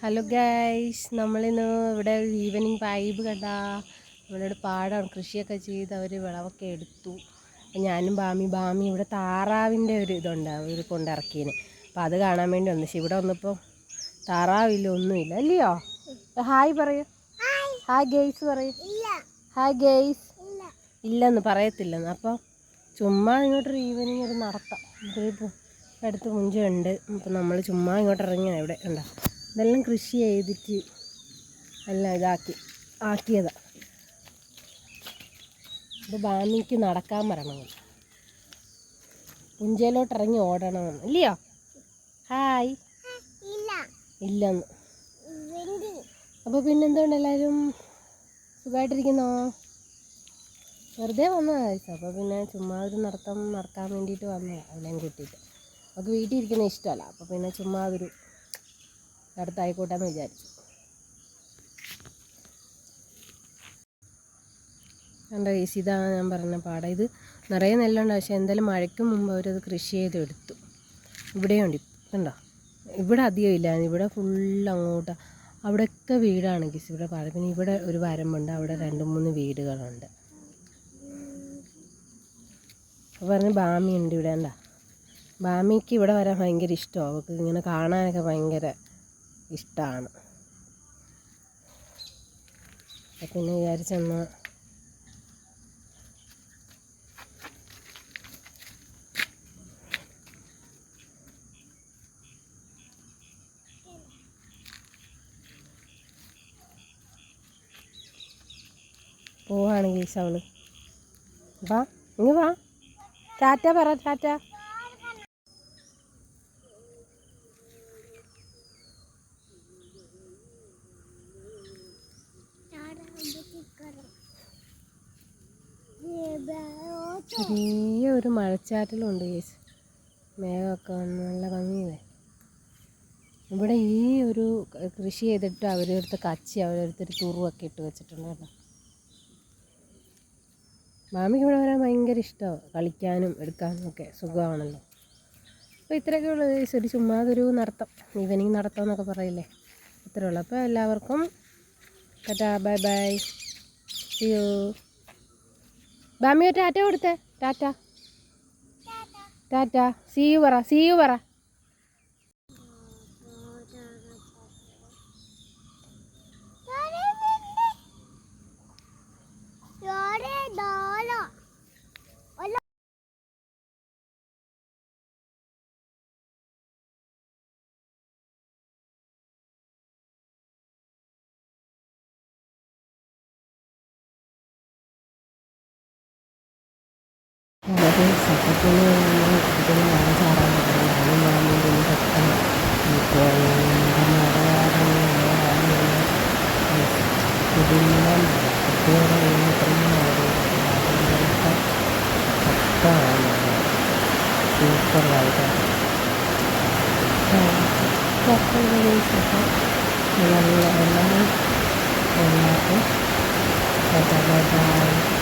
Hello guys നമ്മളിന്ന് ഇവിടെ evening vibe കണ്ട. നമ്മളിവിടെ പാടാണ്. കൃഷിയൊക്കെ ചെയ്ത് അവർ വിളവൊക്കെ എടുത്തു. ഞാനും ബാമി ബാമി ഇവിടെ താറാവിന്റെ ഒരു ഇതുണ്ട്. അവർ കൊണ്ടിറക്കിയതിന് അപ്പം അത് കാണാൻ വേണ്ടി വന്നു. പക്ഷെ ഇവിടെ വന്നപ്പോൾ താറാവില്ല ഒന്നുമില്ല. അല്ലയോ? ഹായ് പറയൂ. ഹായ് ഗെയ്സ് പറയൂ. ഹായ് ഗെയ്സ് ഇല്ലെന്ന് പറയത്തില്ലെന്ന്. അപ്പോൾ ചുമ്മാ ഇങ്ങോട്ടൊരു ഈവനിങ് ഒരു നടത്താം. ഇതിപ്പോൾ അടുത്ത് മുഞ്ചുണ്ട്. അപ്പം നമ്മൾ ചുമ്മാ ഇങ്ങോട്ട് ഇറങ്ങിയാണ് ഇവിടെ. ഉണ്ടോ ഇതെല്ലാം കൃഷി ചെയ്തിട്ട് എല്ലാം ഇതാക്കി ആക്കിയതാണ് അപ്പോൾ ബാമിക്ക് നടക്കാൻ വരണം. പുഞ്ചയിലോട്ട് ഇറങ്ങി ഓടണമെന്ന് ഇല്ലയോ? ഹായ്. ഇല്ലെന്ന്. അപ്പോൾ പിന്നെന്തുകൊണ്ട് എല്ലാവരും സുഖമായിട്ടിരിക്കുന്നോ വെറുതെ വന്നതായിരിക്കും അപ്പോൾ പിന്നെ ചുമ്മാ ഒരു നടത്തം നടക്കാൻ വേണ്ടിയിട്ട് വന്നതാണ് അവനെയും കൂട്ടിയിട്ട്. അവൾക്ക് വീട്ടിൽ ഇരിക്കുന്ന ഇഷ്ടമല്ല. അപ്പോൾ പിന്നെ ചുമ്മാ അതൊരു നടത്തായിക്കോട്ടെന്ന് വിചാരിച്ചു. കണ്ടോ ഈ ഇതാണ് ഞാൻ പറഞ്ഞ പാടം. ഇത് നിറയെ നെല്ലുണ്ട്. പക്ഷേ എന്തായാലും മഴയ്ക്ക് മുമ്പ് അവരത് കൃഷി ചെയ്തെടുത്തു. ഇവിടെ ഇവിടെയുണ്ട് കണ്ടോ? ഇവിടെ അധികം ഇല്ല. ഇവിടെ ഫുൾ അങ്ങോട്ട് അവിടെയൊക്കെ വീടാണ് കിസ് ഇവിടെ പാടം. പിന്നെ ഇവിടെ ഒരു വരമ്പുണ്ട്. അവിടെ രണ്ട് മൂന്ന് വീടുകളുണ്ട്. പറഞ്ഞ് ബാമി ഉണ്ട് ഇവിടെ എന്താ ബാമിക്ക് ഇവിടെ വരാൻ ഭയങ്കര ഇഷ്ടമാണ് അവൾക്ക് ഇങ്ങനെ കാണാനൊക്കെ ഭയങ്കര ഇഷ്ടമാണ് അപ്പം പിന്നെ വിചാരിച്ചെന്നാൽ പോവാണെങ്കിൽ ഈശാവൾ വാ ഇങ്ങ് വാ. ടാറ്റ പറ ടാറ്റ. ചെറിയ ഒരു മഴച്ചാറ്റലുണ്ട് ചേച്ചി മേഘമൊക്കെ വന്ന് നല്ല ഭംഗിയല്ലേ? ഇവിടെ ഈ ഒരു കൃഷി ചെയ്തിട്ട് അവരെടുത്ത് കച്ചി അവരെടുത്തൊരു തുറുവൊക്കെ ഇട്ട് വെച്ചിട്ടുണ്ട് കേട്ടോ. മാമിക്ക് ഇവിടെ വരാൻ ഭയങ്കര ഇഷ്ടമാണ് കളിക്കാനും എടുക്കാനും ഒക്കെ സുഖമാണല്ലോ. അപ്പോൾ ഇത്രയൊക്കെ ഉള്ളൂ ഒരു ചുമ്മാതൊരു നടത്തം. ഈവനിങ് നടത്തം എന്നൊക്കെ പറയില്ലേ? ഇത്രയേ ഉള്ളൂ. അപ്പോൾ എല്ലാവർക്കും ടാറ്റാ ബൈ ബൈ. യു ബാമി ഒരു ടാറ്റ കൊടുത്തേ. ടാറ്റ. ടാറ്റ. സീ യു പറ സീ യു പറ. അതായത് സത്യത്തിൽ നമ്മൾ ഇതിന് വാങ്ങിച്ചാറാൻ ഞാനും വാങ്ങി പിന്നെ പെട്ടെന്ന് ഇപ്പോൾ ഇതിന്റെ കുട്ടിയുടെ ഇത്രയും ശക്തമാണ് സൂപ്പറായിട്ട് നല്ല എല്ലാം എല്ലാവർക്കും ബൈ